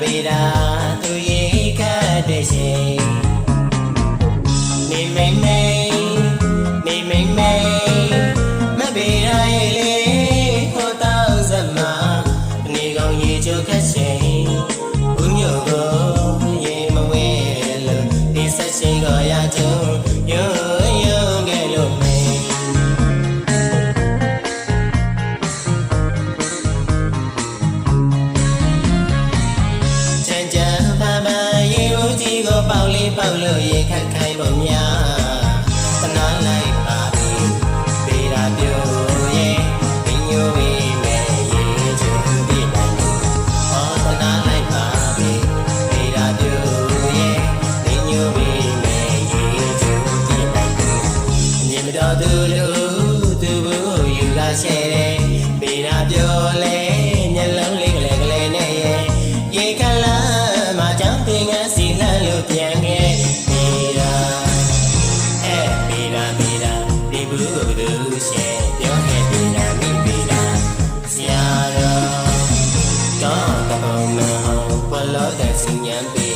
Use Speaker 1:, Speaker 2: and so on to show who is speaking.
Speaker 1: ဗေဒာသူရေခတ်တဲ့ရှင်နေမင်း လေးပေါက်လို့ရေခတ်ခိုင်းပုံများသနာလိုက်ပါပြီပေရာပြိုရဲ့မင်းညိုဝေးမဲ့ရေချုံပြနိုင်ဘူးဟောသနာလိုက်ပါပြီပေရာပြိုရဲ့မင်းညိုဝေးမဲ့ရေချုံပြနိုင်ဘူးအမြင်မတော်သူလို့သူဘူးယူလာဆဲတယ်ပေရာပြိုလဲမျက်လုံးလေးကလေးကလေးနဲ့ရေခလာမှာကြောင့်သင်ကစီလှလို့ပြန်ခဲ့ မေရာမေရာဒီဘူးဘလူးရှေပြောခဲ့ပြီနာမိပြီနာဆရာတော်တော့တော်မဟုတ်ဘလောတဲ့စဉ္ညာပေ